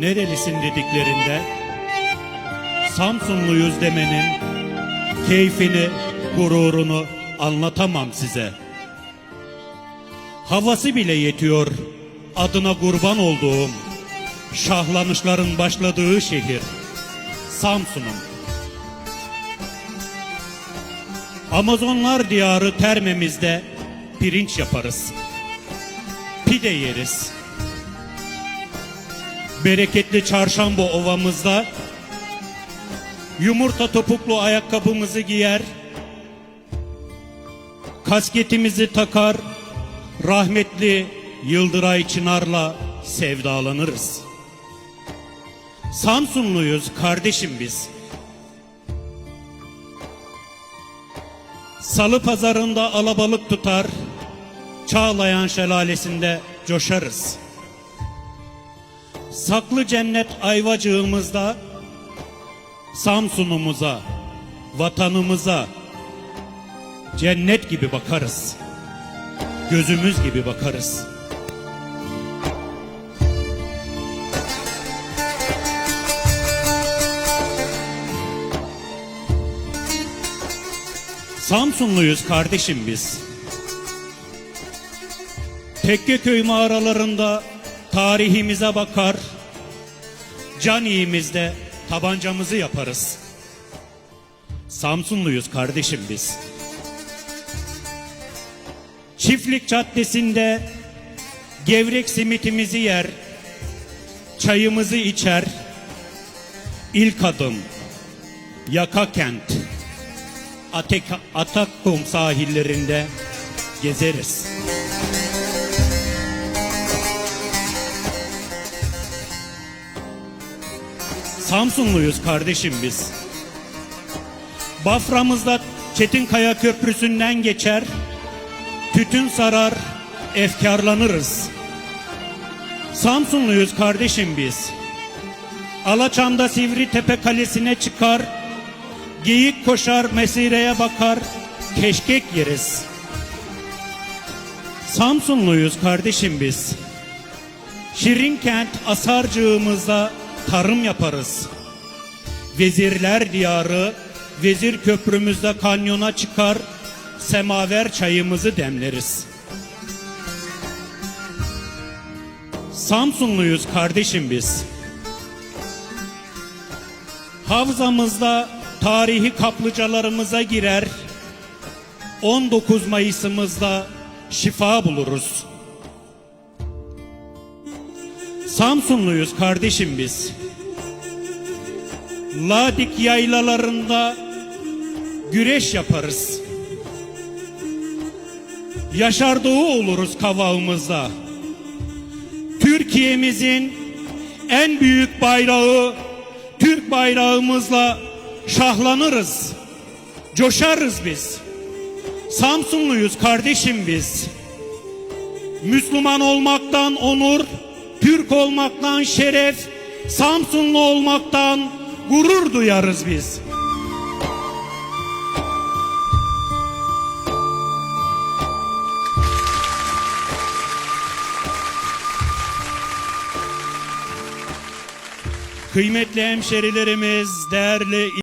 nerelisin dediklerinde Samsunluyuz demenin keyfini, gururunu anlatamam size. Havası bile yetiyor adına kurban olduğum şahlanışların başladığı şehir Samsun'um. Amazonlar diyarı termemizde pirinç yaparız. Pide yeriz. Bereketli çarşamba ovamızda yumurta topuklu ayakkabımızı giyer, kasketimizi takar, rahmetli Yıldıray Çınar'la sevdalanırız. Samsunluyuz kardeşim biz. Salı pazarında alabalık tutar, Çağlayan şelalesinde coşarız. Saklı cennet ayvacığımızda Samsun'umuza, vatanımıza cennet gibi bakarız. Gözümüz gibi bakarız. Samsunluyuz kardeşim biz. Tekkeköy mağaralarında tarihimize bakar, can iyimizde tabancamızı yaparız. Samsunluyuz kardeşim biz. Çiftlik Caddesi'nde gevrek simitimizi yer, çayımızı içer, ilk adım, Yaka Kent, Atek, Atakkum sahillerinde gezeriz. Samsunluyuz kardeşim biz. Bafra'mızda Çetinkaya Köprüsü'nden geçer, tütün sarar, efkarlanırız. Samsunluyuz kardeşim biz. Alaçam'da Sivri Tepe Kalesi'ne çıkar, geyik koşar, mesireye bakar, keşkek yeriz. Samsunluyuz kardeşim biz. Şirinkent Asarcığımızda tarım yaparız. Vezirler diyarı, vezir köprümüzde kanyona çıkar, semaver çayımızı demleriz. Samsunluyuz kardeşim biz. Havzamızda tarihi kaplıcalarımıza girer, 19 Mayıs'ımızda şifa buluruz. Samsunluyuz kardeşim biz. Ladik yaylalarında güreş yaparız. Yaşar Doğu oluruz kavağımızda. Türkiye'mizin en büyük bayrağı Türk bayrağımızla şahlanırız. Coşarız biz. Samsunluyuz kardeşim biz. Müslüman olmaktan onur, Türk olmaktan şeref, Samsunlu olmaktan gurur duyarız biz. Kıymetli hemşerilerimiz, değerli